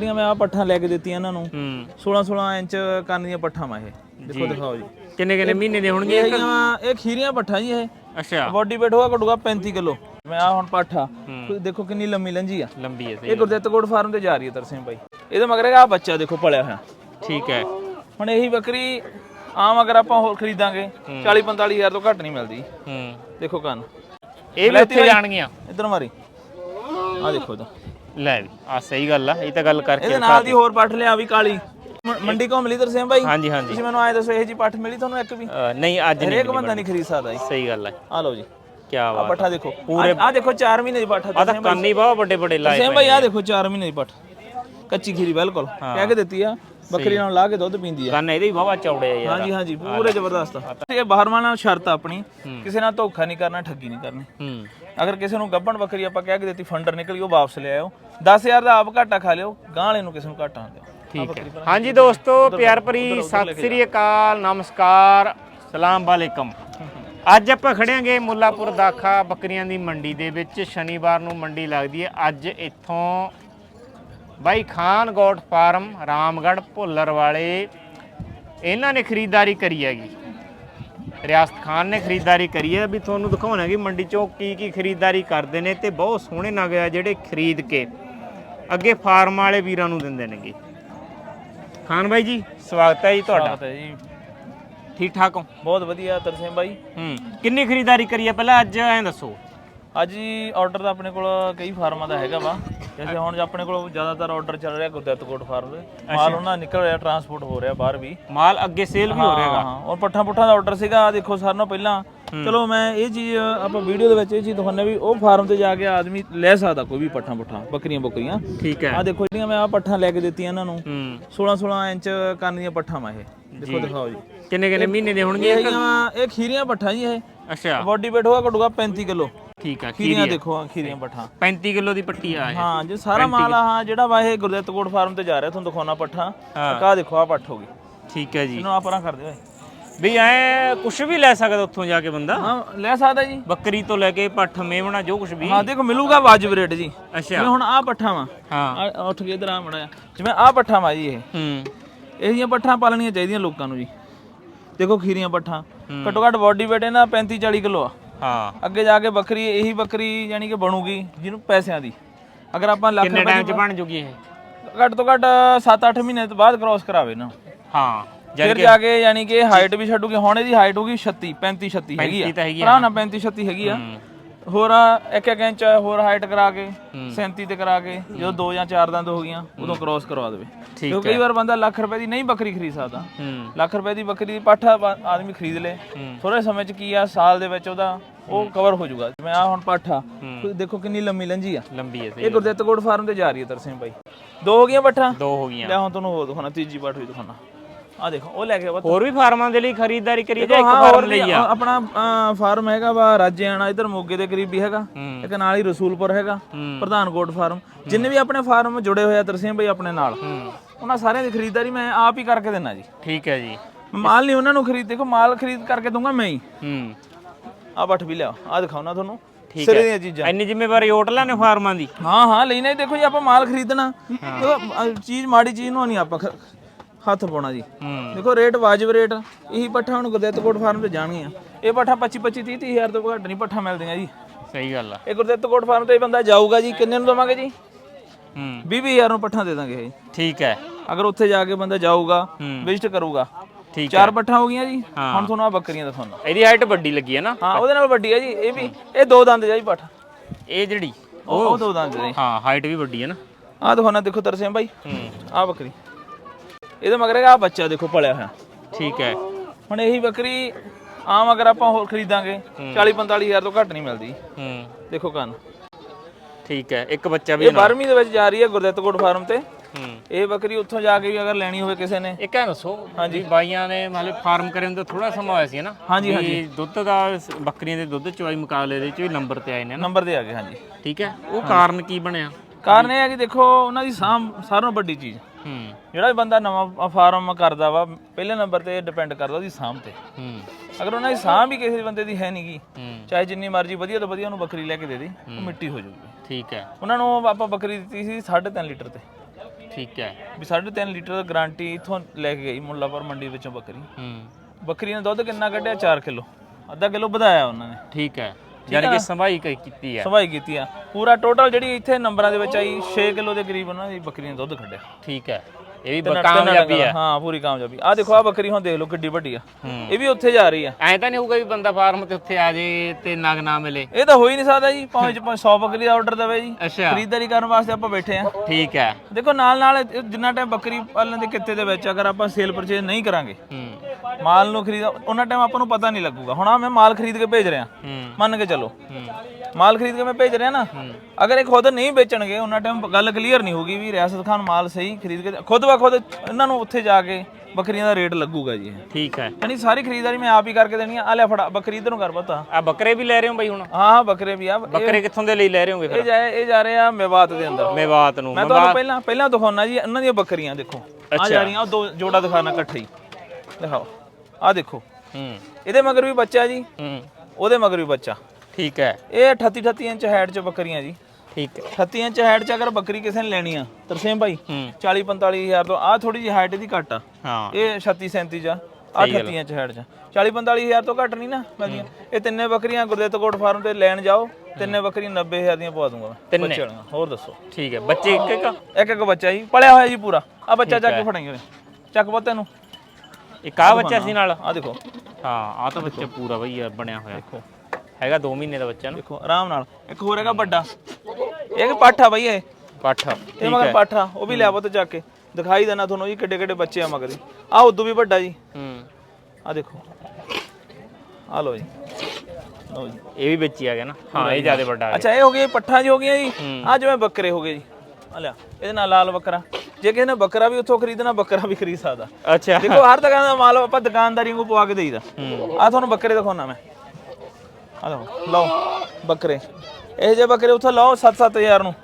ਜਿਹੜੀਆਂ ਮੈਂ ਆ ਪੱਠਾਂ ਲੈ ਕੇ ਦਿੱਤੀਆਂ ਇਹਨਾਂ ਨੂੰ। ਹੂੰ। 16 16 ਇੰਚ ਕੰਨ ਦੀਆਂ ਪੱਠਾਂ ਮਾ ਇਹ। ਦੇਖੋ ਦਿਖਾਓ ਜੀ। ਕਿੰਨੇ ਕਿੰਨੇ ਮਹੀਨੇ ਦੇ ਹੋਣਗੇ ਇਹ ਇਹ ਖੀਰੀਆਂ ਪੱਠਾਂ ਜੀ ਇਹ। ਅੱਛਾ। ਬਾਡੀ weight ਹੋਗਾ ਘਟੂਗਾ 35 ਕਿਲੋ। ਮੈਂ ਆ ਹੁਣ ਪੱਠਾ ਦੇਖੋ ਕਿੰਨੀ ਲੰਮੀ ਲੰਜੀ ਆ। ਲੰਬੀ ਹੈ ਸਹੀ ਇਹ ਗੁਰਦਿੱਤਗੋੜ ਫਾਰਮ ਤੇ ਜਾ ਰਹੀ ਹੈ ਤਰਸੇਮ ਬਾਈ। ਇਹਦੇ ਮਗਰ ਆ ਬੱਚਾ ਦੇਖੋ ਪਲਿਆ ਹੋਇਆ। ਠੀਕ ਹੈ। ਹੁਣ ਇਹੀ ਬੱਕਰੀ ਆਮ ਅਗਰ ਆਪਾਂ ਹੋਰ ਖਰੀਦਾਂਗੇ 40 45 ਹਜ਼ਾਰ ਤੋਂ ਘੱਟ ਨਹੀਂ ਮਿਲਦੀ। ਹੂੰ। ਦੇਖੋ ਕੰਨ। ਇਹ ਵੀ ਉੱਥੇ ਜਾਣਗੀਆਂ। ਇਧਰ ਮਾਰੀ। ਆ ਦੇਖੋ ਤਾਂ ਲੈ ਵੀ ਆ ਸਹੀ ਗੱਲ ਆ ਇਹ ਤਾਂ ਗੱਲ ਕਰਕੇ ਇਹਦੇ ਨਾਲ ਦੀ ਹੋਰ ਪੱਠ ਲਿਆ ਵੀ ਕਾਲੀ। ਮ- ਮੰਡੀ ਘੁੰਮ ਲਈ ਤਰਸੇਮ ਬਾਈ ਹਾਂਜੀ ਹਾਂਜੀ। ਤੁਸੀਂ ਮੈਨੂੰ ਆਏ ਦੱਸੋ ਇਹ ਜੀ ਪੱਠ ਮਿਲੀ ਤੁਹਾਨੂੰ ਇੱਕ ਵੀ? ਅ, ਨਹੀਂ ਅੱਜ ਨਹੀਂ ਹਰੇਕ ਬੰਦਾ ਨਹੀਂ ਖਰੀਦ ਸਕਦਾ ਜੀ। ਸਹੀ ਗੱਲ ਹੈ ਆ ਲਓ ਜੀ। ਕੀ ਆ ਬਾਤ ਪੱਠਾ ਦੇਖੋ। ਪੂਰੇ ਆ ਦੇਖੋ 4 ਮਹੀਨੇ ਦੀ ਪੱਠ ਆ ਤਾਂ ਕੰਨ ਹੀ ਬਹੁਤ ਵੱਡੇ ਵੱਡੇ ਲਾਏ ਤਰਸੇਮ ਬਾਈ ਆ ਦੇਖੋ 4 ਮਹੀਨੇ ਦੀ ਪੱਠ। ਕੱਚੀ ਖੀਰੀ ਬਿਲਕੁਲ। ਕਹਿ ਕੇ ਦਿੱਤੀ ਆ ਬੱਕਰੀ ਨਾਲ ਲਾ ਕੇ ਦੁੱਧ ਪੀਂਦੀ ਆ। ਕੰਨ ਇਹਦੇ ਵੀ ਬਹੁਤ ਚੌੜੇ ਆ ਯਾਰ। ਹਾਂਜੀ ਹਾਂਜੀ ਪੂਰੇ ਜ਼ਬਰਦਸਤ ਆ। ਇਹ ਬਾਹਰਵਾਂ ਨਾਲ ਸ਼ਰਤ ਆ ਆਪਣੀ। ਕਿਸੇ ਨਾਲ ਧੋਖਾ ਨਹੀਂ ਕਰਨਾ ਠੱਗੀ ਨਹੀਂ ਕਰਨੀ। ਹੂੰ। ਅਗਰ ਕਿਸੇ ਨੂੰ ਗੱਬਣ ਬੱਕਰੀ ਆਪਾਂ ਕਹਿ ਕੇ ਦਿੱਤੀ ਫੰਡਰ ਨਿਕਲੀ ਉਹ ਵਾਪਸ ਲੈ ਆਇਓ। 10000 ਦਾ ਆਪ ਘਾਟਾ ਖਾ ਲਿਓ ਗਾਂ ਵਾਲੇ ਨੂੰ ਕਿਸੇ ਨੂੰ ਘਾਟਾ ਨਾ ਦਿਓ। ਠੀਕ ਹੈ। ਹਾਂਜੀ ਦੋਸਤੋ ਪਿਆਰ ਭਰੀ ਸਤਿ ਸ੍ਰੀ ਅਕਾਲ ਨਮਸਕਾਰ ਸਲਾਮ ਵਾਲੇਕਮ। ਅੱਜ ਆਪਾਂ ਖੜਿਆਂਗੇ ਮੁੱਲਾਪੁਰ ਦਾਖਾ ਬੱਕਰੀਆਂ ਦੀ ਮੰਡੀ ਦੇ ਵਿੱਚ। ਸ਼ਨੀਵਾਰ ਨੂੰ ਮੰਡੀ ਲੱਗਦੀ ਹੈ। ਅੱਜ ਇੱਥੋਂ ਬਾਈ ਖਾਨ ਗੋਟ ਫਾਰਮ ਰਾਮਗੜ੍ਹ ਭੁੱਲਰ ਵਾਲੇ। ਇਹਨਾਂ ਨੇ ਖਰੀਦਦਾਰੀ ਕਰੀ ਹੈਗੀ। ਰਿਆਸਤ ਖਾਨ ਨੇ ਖਰੀਦਦਾਰੀ ਕਰੀ ਹੈ। ਵੀ ਤੁਹਾਨੂੰ ਦਿਖਾਉਣਾ ਕਿ ਮੰਡੀ ਚੋਂ ਕੀ ਕੀ ਖਰੀਦਦਾਰੀ ਕਰਦੇ ਨੇ ਤੇ ਬਹੁਤ ਸੋਹਣੇ ਨਗ ਆ ਜਿਹੜੇ ਖਰੀਦ ਕੇ ਅੱਗੇ ਫਾਰਮ ਵਾਲੇ ਵੀਰਾਂ ਨੂੰ ਦਿੰਦੇ ਨੇਗੇ। ਖਾਨ ਬਾਈ ਜੀ ਸਵਾਗਤ ਹੈ ਜੀ ਤੁਹਾਡਾ। ਬਾਤ ਹੈ ਜੀ। ਠੀਕ ਠਾਕ ਹੋ? ਬਹੁਤ ਵਧੀਆ ਤਰਸੇਮ ਬਾਈ। ਹੂੰ। ਕਿੰਨੀ ਖਰੀਦਦਾਰੀ ਕਰੀ ਹੈ? ਪਹਿਲਾਂ ਅੱਜ ਐਂ ਦੱਸੋ। ਅੱਜ ਆਰਡਰ ਤਾਂ ਆਪਣੇ ਕੋਲ ਕਈ ਫਾਰਮਾਂ ਦਾ ਹੈਗਾ ਵਾ। ਜੈਸੇ ਹੁਣ ਆਪਣੇ ਕੋਲ ਜ਼ਿਆਦਾਤਰ ਆਰਡਰ ਚੱਲ ਰਿਹਾ ਗੁਰਦਿੱਤਕੋਟ ਫਾਰਮ ਦੇ ਮਾਲ ਉਹਨਾਂ ਦਾ ਨਿਕਲ ਰਿਹਾ ਟਰਾਂਸਪੋਰਟ ਹੋ ਰਿਹਾ ਬਾਹਰ ਵੀ। ਮਾਲ ਅੱਗੇ ਸੇਲ ਵੀ ਹੋ ਰਿਹਾਗਾ ਹਾਂ ਔਰ ਪੱਠਾ ਪੁੱਠਾ ਦਾ ਆਰਡਰ ਸੀਗਾ ਦੇਖੋ ਸਾਰਿਆਂ ਨਾਲੋਂ ਪਹਿਲਾਂ। ਚਲੋ ਮੈਂ ਇਹ ਚੀਜ਼ ਆਪਾਂ ਵੀਡੀਓ ਦੇ ਵਿੱਚ ਇਹ ਚੀਜ਼ ਦਿਖਾਉਂਦੇ ਵੀ ਉਹ ਫਾਰਮ ਤੇ ਜਾ ਕੇ ਆਦਮੀ ਲੈ ਸਕਦਾ ਕੋਈ ਵੀ ਪੱਠਾ ਪੁੱਠਾ ਬੱਕਰੀਆਂ ਬੱਕਰੀਆਂ। ਠੀਕ ਹੈ। ਆ ਦੇਖੋ ਜਿਹੜੀਆਂ ਮੈਂ ਆ ਪੱਠਾਂ ਲੈ ਕੇ ਦਿੱਤੀਆਂ ਇਹਨਾਂ ਨੂੰ। ਹੂੰ। 16 16 ਇੰਚ ਕੰਨ ਦੀਆਂ ਪੱਠਾਂ ਮਾ ਇਹ। ਦੇਖੋ ਦਿਖਾਓ ਜੀ। ਕਿੰਨੇ ਕਿੰਨੇ ਮਹੀਨੇ ਦੇ ਹੋਣਗੇ ਇਹ ਖੀਰੀਆਂ ਪੱਠਾਂ ਜੀ ਇਹ। ਅੱਛਾ। ਬਾਡੀ ਹੋਗਾ ਘਟੂਗਾ 35 ਕਿਲੋ। ਠੀਕ ਹੈ ਖੀਰੀਆਂ ਦੇਖੋ ਆ ਖੀਰੀਆਂ ਪੱਠਾਂ। 35 ਕਿਲੋ ਦੀ ਪੱਟੀ ਆ ਇਹ। ਹਾਂ ਜੇ ਸਾਰਾ ਮਾਲ ਆ ਹਾਂ ਜਿਹੜਾ ਵਾ ਇਹ ਗੁਰਦਿੱਤਕੋਟ ਫਾਰਮ ਤੇ ਜਾ ਰਿਹਾ ਤੁਹਾਨੂੰ ਦਿਖਾਉਣਾ ਪੱਠਾ। ਕਾ ਦੇਖੋ ਆ ਪੱਠ ਹੋ ਗਈ। ਠੀਕ ਹੈ ਜੀ। ਇਹਨੂੰ ਆ ਪਰਾਂ ਕਰ ਦਿਓ ਵੀ ਐ ਕੁਝ ਵੀ ਲੈ ਸਕਦਾ ਉੱਥੋਂ ਜਾ ਕੇ ਬੰਦਾ? ਹਾਂ ਲੈ ਸਕਦਾ ਜੀ। ਬੱਕਰੀ ਤੋਂ ਲੈ ਕੇ ਪੱਠ ਮੇਵਣਾ ਜੋ ਕੁਝ ਵੀ। ਹਾਂ ਦੇਖੋ ਮਿਲੂਗਾ ਵਾਜਬ ਰੇਟ ਜੀ। ਅੱਛਾ। ਹੁਣ ਆ ਪੱਠਾ ਵਾ ਹਾਂ। ਆ ਉੱਠ ਕੇ ਇਧਰ ਆ ਮੜਾ ਜਿਵੇਂ ਆ ਪੱਠਾ ਵਾ ਜੀ ਇਹ। ਹੂੰ। ਇਹ ਜੀਆਂ ਪੱਠਾਂ ਪਾਲਣੀਆਂ ਚਾਹੀਦੀਆਂ ਲੋਕਾਂ ਨੂੰ ਜੀ। ਦੇਖੋ ਖੀਰੀਆਂ ਪੱਠਾਂ। ਘੱਟੋ ਘੱਟ ਬਾਡੀ weight ਇਹਨਾਂ 35 40 ਕਿਲੋ ਆ। ਹਾਂ। ਅੱਗੇ ਜਾ ਕੇ ਬੱਕਰੀ ਇਹੀ ਬੱਕਰੀ ਯਾਨੀ ਕਿ ਬਣੂਗੀ ਜਿਹਨੂੰ ਪੈਸਿਆਂ ਦੀ। ਅਗਰ ਆਪਾਂ ਲੱਖ ਕਿੰਨੇ ਟਾਈਮ ਚ ਬਣ ਜੂਗੀ ਇਹ? ਘੱਟ ਤੋਂ ਘੱਟ 7-8 ਮਹੀਨੇ ਤੋਂ ਬਾਅਦ ਕ੍ਰਾਸ ਕਰਾਵੇ ਨਾ। ਹਾਂ ਫਿਰ ਜਾ ਕੇ ਯਾਨੀ ਕਿ ਹਾਈਟ ਵੀ ਛੱਡੂਗੀ ਹੁਣ ਇਹਦੀ ਹਾਈਟ ਹੋਗੀ 36 35 36 ਹੈਗੀ 35 ਤਾਂ ਹੈਗੀ ਆ ਭਰਾ ਨਾ। 35 36 ਹੈਗੀ ਆ। ਹੋਰ ਇੱਕ ਇੱਕ ਇੰਚ ਹੋਰ ਹਾਈਟ ਕਰਾ ਕੇ 37 ਤੇ ਕਰਾ ਕੇ ਜਦੋਂ 2 ਜਾਂ 4 ਦੰਦ ਹੋ ਗਈਆਂ ਉਦੋਂ ਕ੍ਰਾਸ ਕਰਵਾ ਦੇਵੇ। ਠੀਕ ਕਿਉਂਕਿ ਕਈ ਵਾਰ ਬੰਦਾ ਲੱਖ ਰੁਪਏ ਦੀ ਨਹੀਂ ਬੱਕਰੀ ਖਰੀਦ ਸਕਦਾ। ਲੱਖ ਰੁਪਏ ਦੀ ਬੱਕਰੀ ਦੀ ਪਾਠਾ ਆਦਮੀ ਖਰੀਦ ਲੇ। ਥੋੜੇ ਸਮੇਂ ਚ ਕੀ ਆ ਸਾਲ ਦੇ ਵਿੱਚ ਉਹਦਾ ਉਹ ਕਵਰ ਹੋ ਜਾਊਗਾ। ਜਿਵੇਂ ਆ ਹੁਣ ਪਾਠਾ ਦੇਖੋ ਕਿੰਨੀ ਲੰਮੀ ਲੰਜੀ ਆ। ਲੰਬੀ ਹੈ ਇਹ ਗੁਰਦਿੱਤਕੋਟ ਫਾਰਮ ਤੇ ਜਾ ਰਹੀ ਹੈ ਤਰਸੇਮ ਬਾਈ। ਦੋ ਹੋ ਗਈਆਂ ਪੱਠਾਂ? ਦੋ ਹੋ ਗਈਆਂ। ਲੈ ਹੁਣ ਤੁਹਾਨੂੰ ਹੋਰ ਦਿਖਾਉਣਾ ਤੀਜੀ ਪਾਠ ਵੀ ਦਿਖਾਉਣਾ। ਆ ਦੇਖੋ ਉਹ ਲੈ ਕੇ ਆਵਾ ਹੋਰ ਵੀ ਫਾਰਮਾਂ ਦੇ ਲਈ ਖਰੀਦਦਾਰੀ ਕਰੀ ਜਾਂ ਇੱਕ ਫਾਰਮ ਲਈ ਆ? ਆਪਣਾ ਫਾਰਮ ਹੈਗਾ ਵਾ ਰਾਜੇਆਣਾ ਇਧਰ ਮੋਗੇ ਦੇ ਕਰੀਬ ਵੀ ਹੈਗਾ। ਇੱਕ ਨਾਲ ਹੀ ਰਸੂਲਪੁਰ ਹੈਗਾ। ਪ੍ਰਧਾਨਕੋਟ ਫਾਰਮ। ਜਿੰਨੇ ਵੀ ਆਪਣੇ ਫਾਰਮ ਜੁੜੇ ਹੋਏ ਆ ਤਰਸੇਮ ਬਾਈ ਆਪਣੇ ਨਾਲ ਉਹਨਾਂ ਸਾਰਿਆਂ ਦੀ ਖਰੀਦਦਾਰੀ ਮੈਂ ਆਪ ਹੀ ਕਰਕੇ ਦਿੰਨਾ ਜੀ। ਠੀਕ ਹੈ ਜੀ। ਮਾਲ ਨਹੀਂ ਉਹਨਾਂ ਨੂੰ ਖਰੀਦ ਦੇਖੋ ਮਾਲ ਖਰੀਦ ਕਰਕੇ ਦੂੰਗਾ ਮੈਂ ਹੀ। ਹੂੰ। ਆ ਬੱਠ ਵੀ ਲਿਆ ਆ ਦਿਖਾਉਣਾ ਤੁਹਾਨੂੰ ਠੀਕ ਹੈ। ਦੀਆਂ ਚੀਜ਼ਾਂ। ਇੰਨੀ ਜ਼ਿੰਮੇਵਾਰੀ ਹੋਟਲਾਂ ਨੇ ਫਾਰਮਾਂ ਦੀ? ਹਾਂ ਹਾਂ ਲੈਣਾ ਹੀ ਦੇਖੋ ਜੀ ਆਪਾਂ ਮਾਲ ਖਰੀਦਣਾ। ਚੀਜ਼ ਮਾੜੀ ਚੀਜ਼ ਨੂੰ ਨਹੀਂ ਆਪਾਂ ਹੱਥ ਪਾਉਣਾ ਜੀ। ਦੇਖੋ ਰੇਟ ਵਾਜਬ ਰੇਟ ਇਹੀ ਪੱਠਾ ਹੁਣ ਗੁਰਦਿੱਤਕੋਟ ਫਾਰਮ ਤੇ ਜਾਣਗੀਆਂ। ਇਹ ਪੱਠਾ 25 25 30 30 ਹਜ਼ਾਰ ਤੋਂ ਘੱਟ ਨਹੀਂ ਪੱਠਾ ਮਿਲਦੀਆਂ ਜੀ। ਸਹੀ ਗੱਲ ਆ। ਇਹ ਗੁਰਦਿੱਤਕੋਟ ਫਾਰਮ ਤੇ ਇਹ ਬੰਦਾ ਜਾਊਗਾ ਜੀ ਕਿੰਨੇ ਨੂੰ ਦਵਾਂਗੇ ਜੀ? ਹੂੰ। 20 ਹਜ਼ਾਰ ਨੂੰ ਪੱਠਾ ਦੇ ਦਾਂਗੇ ਇਹ ਠੀਕ ਹੈ। ਅਗਰ ਉੱਥੇ ਜਾ ਕੇ ਬੰਦਾ ਜਾਊਗਾ। ਵਿਜ਼ਿਟ ਕਰੂਗਾ। ਠੀਕ ਚਾਰ ਪੱਠਾ ਹੋ ਗਈਆਂ ਜੀ। ਹੁਣ ਤੁਹਾਨੂੰ ਆ ਬੱਕਰੀਆਂ ਦਿਖਾਉਣਾ। ਇਹਦੀ ਹਾਈਟ ਵੱਡੀ ਲੱਗੀ ਹੈ ਨਾ। ਹਾਂ ਉਹਦੇ ਨਾਲ ਵੱਡੀ ਹੈ ਜੀ। ਇਹ ਵੀ ਇਹ ਦੋ ਦੰਦ ਜੀ ਪੱਠ। ਇਹ ਜਿਹੜੀ ਉਹ ਦੋ ਦੰਦ ਨੇ। ਹਾਂ ਹਾਈਟ ਵੀ ਵੱਡੀ ਹੈ ਨਾ। ਆ ਦਿਖਾਉਣਾ ਦੇਖੋ ਤਰਸੇਮ ਭਾਈ ਹੂੰ। ਆ ਬੱਕਰੀ। ਇਹਦੇ ਮਗਰ ਆ ਬੱਚਾ ਦੇਖੋ ਪਲਿਆ ਹੋਇਆ। ਠੀਕ ਹੈ। ਹੁਣ ਇਹੀ ਬੱਕਰੀ ਆਮ ਅਗਰ ਆਪਾਂ ਹੋਰ ਖਰੀਦਾਂਗੇ 40 45 ਹਜ਼ਾਰ ਤੋਂ ਘੱਟ ਨਹੀਂ ਮਿਲਦੀ। ਹੂੰ। ਦੇਖੋ ਕੰਨ। ਠੀਕ ਹੈ ਇੱਕ ਬੱਚਾ ਵੀ ਇਹ 12ਵੀਂ ਦੇ ਵਿੱਚ ਜਾ ਰਹੀ ਹੈ ਗੁਰਦਿੱਤਕੋਟ ਫਾਰਮ ਤੇ। ਹੂੰ। ਇਹ ਬੱਕਰੀ ਉੱਥੋਂ ਜਾ ਕੇ ਵੀ ਅਗਰ ਲੈਣੀ ਹੋਵੇ ਕਿਸੇ ਨੇ। ਇੱਕ ਐ ਦੱਸੋ ਹਾਂਜੀ। ਬਾਈਆਂ ਨੇ ਮਤਲਬ ਫਾਰਮ ਕਰਨ ਦਾ ਥੋੜਾ ਸਮਾਂ ਹੋਇਆ ਸੀ ਨਾ? ਹਾਂਜੀ, ਵੀ ਦੁੱਧ ਦਾ ਬੱਕਰੀਆਂ ਦੇ ਦੁੱਧ ਚਵਾਈ ਮੁਕਾਬਲੇ ਦੇ ਵਿੱਚ ਵੀ ਨੰਬਰ ਤੇ ਆਏ ਨੇ ਨਾ? ਨੰਬਰ ਦੇ ਆ ਗਏ ਹਾਂਜੀ। ਠੀਕ ਹੈ। ਉਹ ਕਾਰਨ ਕੀ ਬਣਿਆ? ਕਾਰਨ ਇਹ ਹੈ ਕਿ ਦੇਖੋ ਉਹਨਾਂ ਦੀ ਸਾਂਭ ਸਾਰਿਆਂ ਨਾਲੋਂ ਵੱਡੀ ਚੀਜ਼। ਹੂੰ। ਜਿਹੜਾ ਵੀ ਬੰਦਾ ਨਵਾਂ ਫਾਰਮ ਕਰਦਾ ਵਾ ਪਹਿਲੇ ਨੰਬਰ ਤੇ ਡਿਪੈਂਡ ਕਰਦਾ ਉਹਦੀ ਸਾਂਭ ਤੇ। ਹੂੰ। ਅਗਰ ਉਹਨਾਂ ਦੀ ਸਾਂਭ ਹੀ ਕਿਸੇ ਬੰਦੇ ਦੀ ਹੈ ਨਹੀਂਗੀ ਚਾਹੇ ਜਿੰਨੀ ਮਰਜ਼ੀ ਵਧੀਆ ਤੋਂ ਵਧੀਆ ਉਹਨੂੰ ਬੱਕਰੀ ਲੈ ਕੇ ਦੇ ਦੇ ਉਹ ਮਿੱਟੀ ਹੋ ਜਾਊਗੀ। ਠੀਕ ਹੈ। ਉਹਨਾਂ ਨੂੰ ਆਪਾਂ ਬੱਕਰੀ ਦਿੱਤੀ ਸੀ 3.5 ਲੀਟਰ ਤੇ। ਠੀਕ ਹੈ। ਵੀ 3.5 ਲੀਟਰ ਗਾਰੰਟੀ ਇਥੋਂ ਲੈ ਕੇ ਗਈ ਮੁੱਲਾਪੁਰ ਮੰਡੀ ਵਿੱਚੋਂ ਬੱਕਰੀ। ਹੂੰ। ਬੱਕਰੀ ਨੇ ਦੁੱਧ ਕਿੰਨਾ ਕੱਢਿਆ? 4 ਕਿਲੋ। ਅੱਧਾ ਕਿਲੋ ਵਧਾਇਆ ਉਹਨਾਂ ਨੇ। ਠੀਕ ਹੈ। ਯਾਨੀ ਕਿ ਸੰਭਾਈ ਕ- ਕੀਤੀ ਹੈ ਸਵਾਈ ਕੀਤੀ ਆ। ਪੂਰਾ ਟੋਟਲ ਜਿਹੜੀ ਇੱਥੇ ਨੰਬਰਾਂ ਦੇ ਵਿੱਚ ਆਈ 6 ਕਿਲੋ ਦੇ ਕਰੀਬ ਉਹਨਾਂ ਦੀ ਬੱਕਰੀ ਨੇ ਦੁੱਧ ਕੱਢਿਆ। ਠੀਕ ਹੈ। ਇਹ ਵੀ ਕਾਮਯਾਬੀ ਹੈ। ਹਾਂ ਪੂਰੀ ਕਾਮਯਾਬੀ। ਆ ਦੇਖੋ ਆ ਬੱਕਰੀ ਹੁਣ ਦੇਖ ਲਓ ਕਿੱਡੀ ਵੱਡੀ ਆ। ਇਹ ਵੀ ਉੱਥੇ ਜਾ ਰਹੀ ਆ। ਐਂ ਤਾਂ ਨਹੀਂ ਹੋਊਗਾ ਵੀ ਬੰਦਾ ਫਾਰਮ ਤੇ ਉੱਥੇ ਆ ਜੇ ਤੇ ਨਗ ਨਾ ਮਿਲੇ। ਇਹ ਤਾਂ ਹੋ ਹੀ ਨਹੀਂ ਸਕਦਾ ਜੀ ਭਾਵੇਂ ਚ 100 ਬੱਕਰੀ ਦਾ ਆਰਡਰ ਦੇਵੇ ਜੀ। ਅੱਛਾ। ਖਰੀਦਦਾਰੀ ਕਰਨ ਵਾਸਤੇ ਆਪਾਂ ਬੈਠੇ ਆ। ਠੀਕ ਹੈ। ਦੇਖੋ ਨਾਲ ਨਾਲ ਇਹ ਜਿੰਨਾ ਟਾਈਮ ਬੱਕਰੀ ਪਾਲਣ ਦੇ ਕਿੱਤੇ ਦੇ ਵਿੱਚ ਅਗਰ ਆਪਾਂ ਸੇਲ ਪਰਚੇਜ ਨਹੀਂ ਕਰਾਂਗੇ ਹੂੰ। ਮਾਲ ਨੂੰ ਖਰੀਦ ਉਹਨਾਂ ਟਾਈਮ ਆਪਾਂ ਨੂੰ ਪਤਾ ਨਹੀਂ ਲੱਗੂਗਾ। ਹੁਣ ਆ ਮੈਂ ਮਾਲ ਖਰੀਦ ਕੇ ਭੇਜ ਰਿਹਾ। ਮੰਨ ਕੇ ਚੱਲੋ। ਮਾਲ ਖਰੀਦ ਕੇ ਮੈਂ ਭੇਜ ਰਿਹਾ ਨਾ। ਅਗਰ ਇਹ ਖੁਦ ਨਹੀਂ ਵੇਚਣਗੇ ਉਹਨਾਂ ਟਾਈਮ ਗੱਲ ਕਲੀਅਰ ਨਹੀਂ ਹੋਗੀ ਵੀ ਰਿਆਸਤ ਖਾਨ ਮਾਲ ਸਹੀ ਖਰੀਦ ਕੇ ਖੁਦ ਵਾ ਖੁਦ ਇਹਨਾਂ ਨੂੰ ਉੱਥੇ ਜਾ ਕੇ ਬੱਕਰੀਆਂ ਦਾ ਰੇਟ ਲੱਗੂਗਾ ਜੀ ਇਹ। ਠੀਕ ਹੈ। ਯਾਨੀ ਸਾਰੀ ਖਰੀਦਦਾਰੀ ਮੈਂ ਆਪ ਹੀ ਕਰਕੇ ਦੇਣੀ ਆ। ਆ ਲੈ ਫੜਾ ਬੱਕਰੀ ਇਧਰ ਕਰ ਪਤਾ। ਆ ਬੱਕਰੇ ਵੀ ਲੈ ਰਹੇ ਹੋ ਬਈ ਹੁਣ? ਹਾਂ ਹਾਂ ਬੱਕਰੇ ਵੀ ਆ। ਇਹ- ਬੱਕਰੇ ਕਿੱਥੋਂ ਦੇ ਲਈ ਲੈ ਰਹੇ ਹੋਗੇ ਇਹ ਫਿਰ? ਜਾ ਇਹ ਜਾ ਰਹੇ ਆ ਮੇਵਾਤ ਦੇ ਅੰਦਰ। ਮੇਵਾਤ ਨੂੰ ਮੈਂ ਤੁਹਾਨੂੰ ਪਹਿਲਾਂ ਪਹਿਲਾਂ ਦਿਖਾਉਣਾ ਜੀ ਇਹਨਾਂ ਦੀਆਂ ਬੱਕਰੀਆਂ ਦੇਖੋ। ਆ ਜਾ ਰਹੀਆਂ ਉਹ ਦੋ ਜੋੜਾ ਦਿਖਾਣਾ ਇਕੱਠੇ ਹੀ। ਦਿਖਾਓ। ਆ ਦੇਖੋ। ਹੂੰ। ਇਹਦੇ ਮਗਰ ਵੀ ਬੱਚਾ ਜੀ। ਹੂੰ। ਉਹਦੇ ਮਗਰ ਵੀ ਬੱਚਾ। ਠੀਕ ਹੈ। ਇਹ 38 38 ਇੰਚ ਹਾਈਟ 'ਚ ਬੱਕਰੀਆਂ ਜੀ। ਠੀਕ ਹੈ। 38 ਇੰਚ ਹਾਈਟ 'ਚ ਅਗਰ ਬੱਕਰੀ ਕਿਸੇ ਨੇ ਲੈਣੀ ਆ ਤਰਸੇਮ ਭਾਈ ਹੂੰ। 40 45 ਹਜ਼ਾਰ ਤੋਂ ਆ ਥੋੜੀ ਜਿਹੀ ਹਾਈਟ ਦੀ ਘੱਟ ਆ। ਹਾਂ। ਇਹ 36 37 ਚ ਆ ਆਹ 38 ਇੰਚ ਹਾਈਟ 'ਚ 40 45 ਹਜ਼ਾਰ ਤੋਂ ਘੱਟ ਨਹੀਂ ਨਾ ਮਿਲਦੀਆਂ। ਇਹ ਤਿੰਨੇ ਬੱਕਰੀਆਂ ਗੁਰਦੇਵ ਕੋਟ ਫਾਰਮ ਤੇ ਲੈਣ ਜਾਓ ਤਿੰਨੇ ਬੱਕਰੀਆਂ 90 ਹਜ਼ਾਰ ਦੀਆਂ ਪਵਾ ਦੂੰਗਾ ਮੈਂ। ਤਿੰਨੇ? ਬੱਚੇ ਵਾਲੀਆਂ ਹੋਰ ਦੱਸੋ। ਠੀਕ ਹੈ। ਬੱਚੇ ਇੱਕ ਇੱਕ ਇੱਕ ਇੱਕ ਬੱਚਾ ਜੀ। ਪਲਿਆ ਹੋਇਆ ਜੀ ਪੂਰਾ। ਆ ਬੱਚਾ ਚੱਕ ਕੇ ਫੜਾਂਗੇ ਚੱਕ ਪੁੱਤ ਇਹਨੂੰ। ਇੱਕ ਆ ਬੱਚਾ ਸੀ ਨਾਲ? ਆ ਦੇਖੋ। ਹਾਂ ਆ ਤਾਂ ਬੱਚਾ ਪੂਰਾ ਬਈ ਬਣਿਆ ਹੋਇਆ। ਦੇਖੋ। ਹੈਗਾ 2 ਮਹੀਨੇ ਦਾ ਬੱਚਾ ਨਾ। ਦੇਖੋ ਆਰਾਮ ਨਾਲ। ਇੱਕ ਹੋਰ ਹੈਗਾ ਵੱਡਾ। ਇਹ ਪਾਠਾ ਬਈ ਇਹ। ਪੱਠ ਇਹ ਮਗਰ ਪਾਠਾ ਉਹ ਵੀ ਲਿਆ ਪੁੱਤ ਚੱਕ ਕੇ। ਦਿਖਾਈ ਦੇਣਾ ਤੁਹਾਨੂੰ ਜੀ ਕਿੱਡੇ ਕਿੱਡੇ ਬੱਚੇ ਆ ਮਗਰ ਆ ਉਦੋਂ ਵੀ ਵੱਡਾ ਜੀ। ਹੂੰ। ਆ ਦੇਖੋ। ਆ ਲੋ ਜੀ। ਜੀ। ਇਹ ਵੀ ਬੱਚੀ ਆ ਗਿਆ ਨਾ। ਹਾਂ ਇਹ ਜ਼ਿਆਦਾ ਵੱਡਾ ਆ ਗਿਆ। ਅੱਛਾ ਇਹ ਹੋ ਗਏ ਪੱਠਾ ਜੀ ਹੋ ਗਈਆਂ ਜੀ। ਆ ਜਿਵੇਂ ਬੱਕਰੇ ਹੋ ਗਏ ਜੀ। ਆ ਲਿਆ। ਇਹਦੇ ਨਾਲ ਲਾਲ ਬੱਕਰਾ। ਜੇ ਕਿਸੇ ਨੇ ਬੱਕਰਾ ਵੀ ਉੱਥੋਂ ਖਰੀਦਣਾ ਬੱਕਰਾ ਵੀ ਖਰੀਦ ਸਕਦਾ। ਅੱਛਾ। ਦੇਖੋ ਹਰ ਦੁਕਾਨ ਦਾ ਮਾਲ ਆਪਾਂ ਦੁਕਾਨਦਾਰੀ ਨੂੰ ਪਵਾ ਕੇ ਦੇਈਦਾ। ਆ ਤੁਹਾਨੂੰ ਬੱਕਰੇ ਦਿਖਾਉਣਾ ਮੈਂ। ਆ ਲਓ ਲਓ ਬੱਕਰੇ। ਇਹ ਜੇ ਬੱਕਰੇ ਉੱਥੋਂ ਲਓ 7-7000 ਨੂੰ।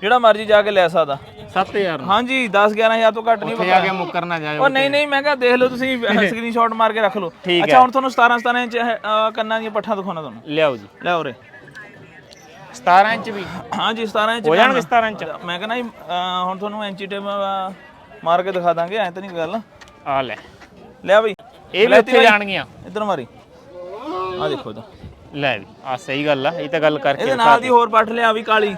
ਜਿਹੜਾ ਮਰਜ਼ੀ ਜਾ ਕੇ ਲੈ ਸਕਦਾ। 7000 ਨੂੰ? ਹਾਂਜੀ 10-11000 ਤੋਂ ਘੱਟ ਨਹੀਂ ਉੱਥੇ ਜਾ ਕੇ ਮੁੱਕਰ ਨਾ ਜਾਇਓ ਉਹ ਨਹੀਂ ਨਹੀਂ ਮੈਂ ਕਿਹਾ ਦੇਖ ਲਓ ਤੁਸੀਂ ਸਕਰੀਨਸ਼ਾਟ ਮਾਰ ਕੇ ਰੱਖ ਲਓ। ਠੀਕ ਅੱਛਾ ਹੁਣ ਤੁਹਾਨੂੰ 17-17 ਇੰਚ ਅਹ, ਕੰਨਾਂ ਦੀਆਂ ਪੱਠਾਂ ਦਿਖਾਉਣਾ ਤੁਹਾਨੂੰ। ਲਿਆਓ ਜੀ। ਲੈ ਉਰੇ। 17 ਇੰਚ ਵੀ? ਹਾਂਜੀ 17 ਇੰਚ ਹੋ ਜਾਣਗੇ ਕੰਨ। 17 ਇੰਚ? ਮੈਂ ਕਹਿੰਦਾ ਜੀ ਅਹ, ਹੁਣ ਤੁਹਾਨੂੰ ਇੰਚੀ ਟੇਪ ਮਾਰ ਕੇ ਦਿਖਾ ਦਾਂਗੇ ਐ ਤਾਂ ਨਹੀਂ ਗੱਲ। ਆ ਲੈ। ਲੈ ਬਈ। ਇਹ ਵੀ ਉੱਥੇ ਜਾਣਗੀਆਂ। ਇਧਰ ਮਾਰੀ। ਆ ਦੇਖੋ ਤਾਂ ਲੈ ਵੀ ਆ ਸਹੀ ਗੱਲ ਆ ਇਹ ਤਾਂ ਗੱਲ ਕਰਕੇ ਇਹਦੇ ਨਾਲ ਦੀ। ਹੋਰ ਪੱਠ ਲਿਆ ਵੀ ਕਾਲੀ।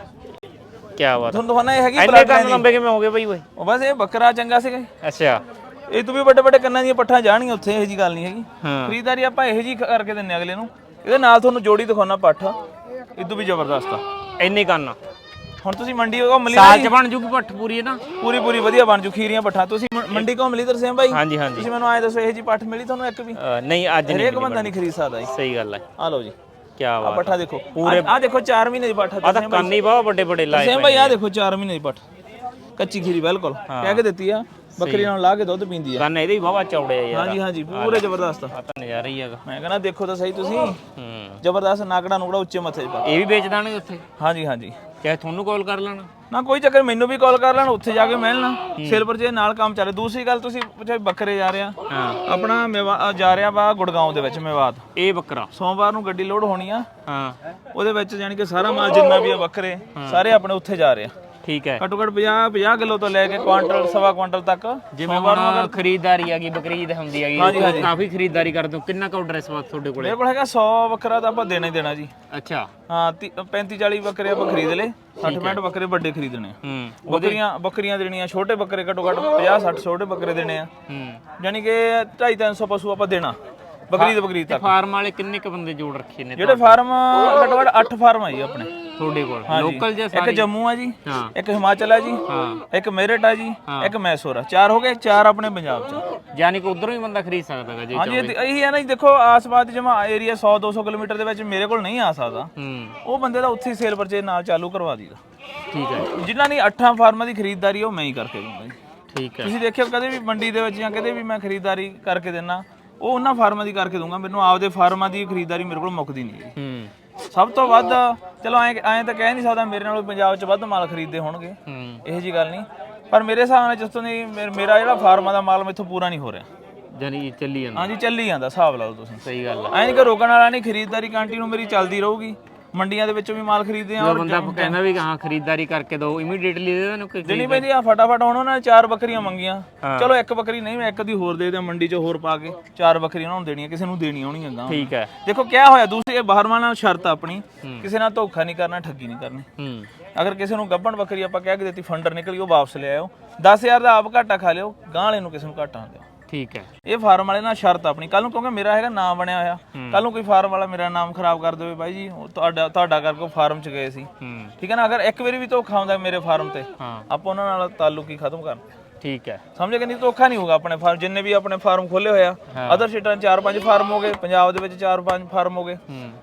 ਕੀ ਬਾਤ ਤੁਹਾਨੂੰ ਦਿਖਾਉਣਾ ਇਹ ਹੈਗੀ ਇੰਨੇ ਦੀ। ਲੰਬੇ ਕਿਵੇਂ ਹੋ ਗਏ ਬਈ ਓਏ? ਉਹ ਬਸ ਇਹ ਬੱਕਰਾ ਚੰਗਾ ਸੀਗਾ। ਜੀ। ਅੱਛਾ। ਇਹ ਤੋਂ ਵੀ ਵੱਡੇ ਵੱਡੇ ਕੰਨਾਂ ਦੀਆਂ ਪੱਠਾਂ ਜਾਣਗੀਆਂ ਉੱਥੇ ਇਹੋ ਜੀ ਗੱਲ ਨਹੀਂ ਹੈਗੀ। ਹਾਂ। ਖਰੀਦਦਾਰੀ ਆਪਾਂ ਇਹੋ ਜੀ ਕਰਕੇ ਦਿੰਨੇ ਅਗਲੇ ਨੂੰ। ਇਹਦੇ ਨਾਲ ਤੁਹਾਨੂੰ ਜੋੜੀ ਦਿਖਾਉਣਾ ਪੱਠ। ਇਦੋਂ ਵੀ ਜ਼ਬਰਦਸਤ ਆ। ਇੰਨੇ ਕੰਨ ਹੁਣ ਤੁਸੀਂ ਮੰਡੀ ਲਈ ਨਾ ਸਾਲ ਚ ਬਣ ਜੂਗੀ ਪੱਠ ਪੂਰੀ ਹੈ ਨਾ? ਪੂਰੀ ਪੂਰੀ ਵਧੀਆ ਬਣ ਜੂ ਖੀਰੀਆਂ ਪੱਠਾਂ। ਤੁਸੀਂ ਮ- ਮੰਡੀ ਘੁੰਮ ਲਈ ਤਰਸੇਮ ਭਾਈ ਹਾਂਜੀ ਹਾਂਜੀ। ਤੁਸੀਂ ਮੈਨੂੰ ਆਏ ਦੱਸੋ ਇਹੋ ਜੀ ਪੱਠ ਮਿਲੀ ਤੁਹਾਨੂੰ ਇੱਕ ਵੀ? ਅ, ਨਹੀਂ ਅੱਜ ਨਹੀਂ ਹਰੇਕ ਬੰਦਾ ਨਹੀਂ ਖਰੀਦ ਸਕਦਾ ਜੀ। ਸਹੀ ਗੱਲ ਹੈ ਆ ਲਓ ਜੀ। ਕੀ ਆ ਬਾਤ ਪੱਠਾ ਦੇਖੋ। ਪੂਰੇ ਆ ਦੇਖੋ 4 ਮਹੀਨੇ ਦੀ ਪੱਠ ਆ। ਤਾਂ ਕੰਨ ਹੀ ਬਹੁਤ ਵੱਡੇ ਵੱਡੇ ਲਾਏ ਤਰਸੇਮ ਭਾਈ ਆ ਦੇਖੋ 4 ਮਹੀਨੇ ਦੀ ਪੱਠ। ਕੱਚੀ ਖੀਰੀ ਬਿਲਕੁਲ। ਕਹਿ ਕੇ ਦਿੱਤੀ ਆ। ਬੱਕਰੀ ਨਾਲ ਲਾ ਕੇ ਦੁੱਧ ਪੀਂਦੀ ਆ। ਕੰਨ ਇਹਦੇ ਵੀ ਬਹੁਤ ਚੌੜੇ ਆ ਯਾਰ। ਹਾਂਜੀ ਹਾਂਜੀ ਪੂਰੇ ਜ਼ਬਰਦਸਤ ਆ। ਤਾਂ ਨਜ਼ਾਰਾ ਹੀ ਹੈਗਾ। ਮੈਂ ਕਹਿੰਦਾ ਦੇਖੋ ਤਾਂ ਸਹੀ ਤੁਸੀਂ। ਹੂੰ। ਜ਼ਬਰਦਸਤ ਨਾਕੜਾ ਨੂਕੜਾ ਉੱਚੇ ਮੱਥੇ 'ਚ ਪਾ। ਇਹ ਵੀ ਵੇਚ ਦਾਂਗੇ ਉੱਥੇ? ਹਾਂਜੀ ਹਾਂਜੀ। ਚਾਹੇ ਤੁਹਾਨੂੰ ਕਾਲ ਕਰ ਲੈਣਾ। ਨਾ ਕੋਈ ਚੱਕਰ ਮੈਨੂੰ ਵੀ ਕਾਲ ਕਰ ਲੈਣ ਉੱਥੇ ਜਾ ਕੇ ਮਿਲਣਾ। ਸਿਲਵਰ ਜੇ ਨਾਲ ਕੰਮ ਚੱਲੇ ਦੂਸਰੀ ਗੱਲ ਤੁਸੀਂ ਪੁੱਛਿਆ ਵੀ ਬੱਕਰੇ ਜਾ ਰਿਹਾ ਹਾਂ। ਆਪਣਾ ਮੇਵਾ ਅ, ਜਾ ਰਿਹਾ ਵਾ ਗੁੜਗਾਉਂ ਦੇ ਵਿੱਚ ਮੇਵਾਤ। ਇਹ ਬੱਕਰਾ। ਸੋਮਵਾਰ ਨੂੰ ਗੱਡੀ ਲੋਡ ਹੋਣੀ ਆ। ਹਾਂ। ਉਹਦੇ ਵਿੱਚ ਯਾਨੀ ਕਿ ਸਾਰਾ ਮਾਲ ਜਿੰਨਾ ਵੀ ਆ ਬੱਕਰੇ ਸਾਰੇ ਆਪਣੇ ਉੱਥੇ ਜਾ ਰਹੇ ਆ। ਠੀਕ ਹੈ। ਘੱਟੋ ਘੱਟ 50 50 ਕਿਲੋ ਤੋਂ ਲੈ ਕੇ ਕੁਆਂਟਲ ਸਵਾ ਕੁਆਂਟਲ ਤੱਕ ਜਿਵੇਂ ਹੁਣ ਖਰੀਦਦਾਰੀ ਆ ਗਈ ਬਕਰੀਦ ਹੁੰਦੀ ਹਾਂਜੀ, ਹਾਂਜੀ। ਕਾਫੀ ਖਰੀਦਦਾਰੀ ਕਰਦੇ ਹੋ ਕਿੰਨਾ ਕੁ ਆਰਡਰ ਇਸ ਵਕਤ ਤੁਹਾਡੇ ਕੋਲੇ? ਮੇਰੇ ਕੋਲ ਹੈਗਾ 100 ਬੱਕਰਾ ਤਾਂ ਆਪਾਂ ਦੇਣਾ ਹੀ ਦੇਣਾ ਜੀ। ਅੱਛਾ। ਹਾਂ 35 40 ਬੱਕਰੇ ਆਪਾਂ ਖਰੀਦ ਲਏ। 60 65 ਬੱਕਰੇ ਵੱਡੇ ਖਰੀਦਣੇ। ਆ ਹੂੰ ਬੱਕਰੀਆਂ ਬੱਕਰੀਆਂ ਦੇਣੀਆਂ ਛੋਟੇ ਬੱਕਰੇ ਘੱਟੋ ਘੱਟ 50 60 ਛੋਟੇ ਬੱਕਰੇ ਦੇਣੇ ਆ। ਹੂੰ। ਯਾਨੀ ਕਿ 250 300 ਪਸ਼ੂ ਆਪਾਂ ਦੇਣਾ। ਬਕਰੀਦ ਬਕਰੀਦ ਤੱਕ। ਫਾਰਮ ਵਾਲੇ ਕਿੰਨੇ ਕ ਬੰਦੇ ਜੋੜ ਰੱਖੇ ਨੇ ਜਿਹੜੇ ਫਾਰਮ ਘੱਟੋ ਘੱਟ 8 ਫਾਰਮ ਆ ਜੀ ਆਪਣੇ। ਤੁਹਾਡੇ ਕੋਲ। ਲੋਕਲ ਜਾਂ ਇੱਕ ਸਾਰੇ। ਜੰਮੂ ਆ ਜੀ ਹਾਂ। ਇੱਕ ਹਿਮਾਚਲ ਆ ਜੀ ਹਾਂ। ਇੱਕ ਮੇਰਠ ਆ ਜੀ ਇੱਕ ਮੈਸੂਰ ਆ। ਚਾਰ ਹੋ ਗਏ ਚਾਰ ਆਪਣੇ ਪੰਜਾਬ ਚ। ਯਾਨੀ ਕਿ ਉਧਰੋਂ ਹੀ ਬੰਦਾ ਖਰੀਦ ਸਕਦਾ ਹੈਗਾ ਜੇ ਹਾਂਜੀ ਇਹ ਇਹੀ ਹੈ ਨਾ ਜੀ ਦੇਖੋ ਆਸ-ਪਾਸ ਜਮਾ ਏਰੀਆ 100 200 ਕਿਲੋਮੀਟਰ ਦੇ ਵਿੱਚ ਮੇਰੇ ਕੋਲ ਨਹੀਂ ਆ ਸਕਦਾ। ਹੂੰ। ਉਹ ਬੰਦੇ ਦਾ ਉੱਥੇ ਸੇਲ ਪਰਚੇਜ ਨਾਲ ਚਾਲੂ ਕਰਵਾ ਦੀਦਾ ਠੀਕ ਹੈ ਜਿਨ੍ਹਾਂ ਦੀ 8 ਫਾਰਮਾਂ ਦੀ ਖਰੀਦਦਾਰੀ ਉਹ ਮੈਂ ਹੀ ਕਰਕੇ ਦੂੰਗਾ ਜੀ। ਠੀਕ ਹੈ ਤੁਸੀਂ ਦੇਖਿਓ ਕਦੇ ਵੀ ਮੰਡੀ ਦੇ ਵਿੱਚ ਜਾਂ ਕਦੇ ਵੀ ਮੈਂ ਖਰੀਦਦਾਰੀ ਕਰਕੇ ਦਿੰਨਾ ਉਹ ਉਹਨਾਂ ਫਾਰਮਾਂ ਦੀ ਕਰਕੇ ਦੂੰਗਾ ਮੈਨੂੰ ਆਪਦੇ ਫਾਰਮਾਂ ਦੀ ਖਰੀਦਦਾਰੀ ਮੇਰੇ ਕੋਲ ਮੁੱਕਦੀ ਨਹੀਂ ਹੂੰ। ਸਭ ਤੋਂ ਵੱਧ ਚਲੋ ਐਂ ਐਂ ਤਾਂ ਕਹਿ ਨਹੀਂ ਸਕਦਾ ਮੇਰੇ ਨਾਲੋਂ ਪੰਜਾਬ 'ਚ ਵੱਧ ਮਾਲ ਖਰੀਦਦੇ ਹੋਣਗੇ। ਹੂੰ। ਇਹੋ ਜੀ ਗੱਲ ਨਹੀਂ। ਪਰ ਮੇਰੇ ਹਿਸਾਬ ਨਾਲ ਜਿਸ ਤੋਂ ਦੀ ਮੇਰ- ਮੇਰਾ ਜਿਹੜਾ ਫਾਰਮਾਂ ਦਾ ਮਾਲ ਮੈਥੋਂ ਪੂਰਾ ਨਹੀਂ ਹੋ ਰਿਹਾ। ਜਾਨੀ ਚੱਲੀ ਜਾਂਦਾ। ਹਾਂਜੀ ਚੱਲੀ ਜਾਂਦਾ ਹਿਸਾਬ ਲਾ ਲਓ ਤੁਸੀਂ। ਸਹੀ ਗੱਲ ਹੈ ਐਂ ਨਹੀਂ ਕਿ ਰੋਕਣ ਵਾਲਾ ਨਹੀਂ ਖਰੀਦਦਾਰੀ ਕੰਟੀਨਿਊ ਮੇਰੀ ਚੱਲਦੀ ਰਹੂਗੀ। ਮੰਡੀਆਂ ਦੇ ਵਿੱਚੋਂ ਵੀ ਮਾਲ ਖਰੀਦਦੇ ਆ ਜੋ ਔਰ ਬੰਦਾ ਕਹਿੰਦਾ ਵੀ ਹਾਂ ਖਰੀਦਦਾਰੀ ਕਰਕੇ ਦੋ ਇਮੀਡੀਏਟਲੀ ਦੇ ਦੇਣ ਕੋਈ ਦੇਣੀ ਪੈਂਦੀ ਆ ਫਟਾਫਟ ਹੁਣ ਉਹਨਾਂ ਨੇ ਚਾਰ ਬੱਕਰੀਆਂ ਮੰਗੀਆਂ। ਚਲੋ ਇੱਕ ਬੱਕਰੀ ਨਹੀਂ ਮੈਂ ਇੱਕ ਦੀ ਹੋਰ ਦੇ ਦਿਆਂ ਮੰਡੀ 'ਚ ਹੋਰ ਪਾ ਕੇ। ਚਾਰ ਬੱਕਰੀਆਂ ਉਹਨਾਂ ਨੂੰ ਦੇਣੀਆਂ ਕਿਸੇ ਨੂੰ ਦੇਣੀਆਂ ਹੋਣੀਆਂ ਗਾਂ ਠੀਕ ਹੈ। ਦੇਖੋ ਕਿਆ ਹੋਇਆ ਦੂਸਰੀ ਇਹ ਬਾਹਰਵਾਂ ਨਾਲ ਸ਼ਰਤ ਆਪਣੀ। ਕਿਸੇ ਨਾਲ ਧੋਖਾ ਨਹੀਂ ਕਰਨਾ ਠੱਗੀ ਨਹੀਂ ਕਰਨੀ। ਹੂੰ। ਅਗਰ ਕਿਸੇ ਨੂੰ ਗੱਬਣ ਬੱਕਰੀ ਆਪਾਂ ਕਹਿ ਕੇ ਦਿੱਤੀ ਫੰਡਰ ਨਿਕਲੀ ਉਹ ਵਾਪਸ ਲੈ ਆਇਓ। 10000 ਦਾ ਆਪ ਘਾਟਾ ਖਾ ਲਿਓ ਗਾਂ ਵਾਲੇ ਨੂੰ ਕਿਸੇ ਨੂੰ ਘਾਟਾ ਨਾ ਦਿਓ। ਠੀਕ ਹੈ। ਇਹ ਫਾਰਮ ਵਾਲੇ ਨਾਲ ਸ਼ਰਤ ਆਪਣੀ। ਕੱਲ ਨੂੰ ਕਿਉਂਕਿ ਮੇਰਾ ਹੈਗਾ ਨਾਮ ਬਣਿਆ ਹੋਇਆ। ਕੱਲ ਨੂੰ ਕੋਈ ਫਾਰਮ ਵਾਲਾ ਮੇਰਾ ਨਾਮ ਖਰਾਬ ਕਰ ਦੇਵੇ ਬਾਈ ਜੀ ਉਹ ਤੁਹਾਡਾ ਤੁਹਾਡਾ ਕਰਕੇ ਫਾਰਮ 'ਚ ਗਏ ਸੀ। ਠੀਕ ਹੈ ਨਾ? ਅਗਰ ਇੱਕ ਵਾਰੀ ਵੀ ਧੋਖਾ ਹੁੰਦਾ ਮੇਰੇ ਫਾਰਮ ਤੇ ਆਪਾਂ ਉਹਨਾਂ ਨਾਲ ਤਾਲੁਕ ਹੀ ਖਤਮ ਕਰ ਠੀਕ ਹੈ। ਸਮਝੇ ਕਿ ਨਹੀਂ? ਧੋਖਾ ਨਹੀਂ ਹੋਊਗਾ ਆਪਣੇ ਫਾਰਮ ਜਿੰਨੇ ਵੀ ਆਪਣੇ ਫਾਰਮ ਖੋਲੇ ਹੋਇਆ ਅਦਰ ਸਟੇਟਾਂ 'ਚ ਚਾਰ ਪੰਜ ਫਾਰਮ ਹੋ ਗਏ ਪੰਜਾਬ ਦੇ ਵਿੱਚ ਚਾਰ ਪੰਜ ਫਾਰਮ ਹੋ ਗਏ।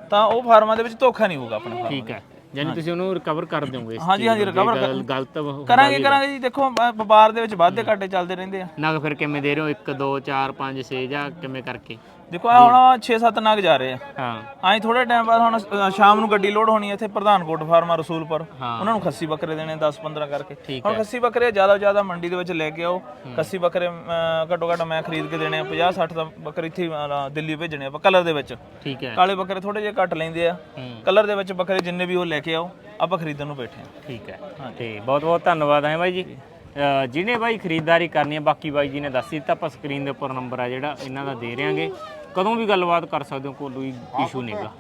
ਤਾਂ ਉਹ ਫਾਰਮਾਂ ਦੇ ਵਿੱਚ ਧੋਖਾ ਨਹੀਂ ਹੋਊਗਾ ਆਪਣੇ ਫਾਰਮ ਠੀਕ ਹੈ। ਯਾਨੀ ਤੁਸੀਂ ਉਹਨੂੰ ਰਿਕਵਰ ਕਰ ਦਿਓਗੇ ਇਸ ਹਾਂਜੀ ਹਾਂਜੀ ਨੂੰ, ਰਿਕਵਰ ਗਲਤ ਕਰਾਂਗੇ ਕਰਾਂਗੇ ਜੀ ਦੇਖੋ ਵਪਾਰ ਦੇ ਵਿੱਚ ਵਾਧੇ ਘਾਟੇ ਚੱਲਦੇ ਰਹਿੰਦੇ ਆ। ਨਗ ਫਿਰ ਕਿਵੇਂ ਦੇ ਰਹੇ ਹੋ? 1 2 4 5 6 ਜਾਂ ਕਿਵੇਂ ਕਰਕੇ? ਦੇਖੋ ਆ ਹੁਣ 6-7 ਨਗ ਜਾ ਰਹੇ ਆ। ਹਾਂ। ਆਈ ਥੋੜੇ ਟਾਈਮ ਬਾਅਦ ਹੁਣ ਅ, ਸ਼ਾਮ ਨੂੰ ਗੱਡੀ ਲੋਡ ਹੋਣੀ ਹੈ ਇੱਥੇ ਪ੍ਰਧਾਨਕੋਟ ਫਾਰਮਾ ਰਸੂਲਪੁਰ। ਉਹਨਾਂ ਨੂੰ ਖੱਸੀ ਬੱਕਰੇ ਦੇਣੇ 10-15 ਕਰਕੇ। ਹੁਣ ਖੱਸੀ ਬੱਕਰੇ ਜ਼ਿਆਦਾ ਤੋਂ ਜ਼ਿਆਦਾ ਮੰਡੀ ਦੇ ਵਿੱਚ ਲੈ ਕੇ ਆਓ। ਖੱਸੀ ਬੱਕਰੇ ਅ, ਘੱਟੋ ਘੱਟ ਮੈਂ ਖਰੀਦ ਕੇ ਦੇਣੇ ਆ 50-60 ਦਾ ਬੱਕਰੇ ਇੱਥੇ ਹੀ, ਅ, ਦਿੱਲੀ ਭੇਜਣੇ ਆਪਾਂ ਕਲਰ ਦੇ ਵਿੱਚ। ਠੀਕ ਹੈ। ਕਾਲੇ ਬੱਕਰੇ ਥੋੜੇ ਜਿਹੇ ਘੱਟ ਲੈਂਦੇ ਆ। ਕਲਰ ਦੇ ਵਿੱਚ ਬੱਕਰੇ ਜਿੰਨੇ ਵੀ ਉਹ ਲੈ ਕੇ ਆਓ ਆਪਾਂ ਖਰੀਦਣ ਨੂੰ ਬੈਠੇ ਆ। ਠੀਕ ਹੈ। ਤੇ ਬਹੁਤ ਬਹੁਤ ਧੰਨਵਾਦ ਹੈ ਬਾਈ ਜੀ। ਅ, ਜਿਹਨੇ ਬਾਈ ਖਰੀਦਦਾਰੀ ਕਰਨੀ ਹੈ ਬਾਕੀ ਬਾਈ ਜੀ ਨੇ ਦੱਸ ਦਿੱਤਾ ਆਪਾਂ ਸਕਰੀਨ ਦੇ ਉੱਪਰ ਨੰਬਰ ਆ ਜਿਹੜਾ ਇਹਨਾਂ ਦਾ ਦੇ ਰਿਆਂਗੇ ਕਦੋਂ ਵੀ ਗੱਲਬਾਤ ਕਰ ਸਕਦੇ ਹੋ ਕੋਈ ਇਸ਼ੂ ਨਹੀਂਗਾ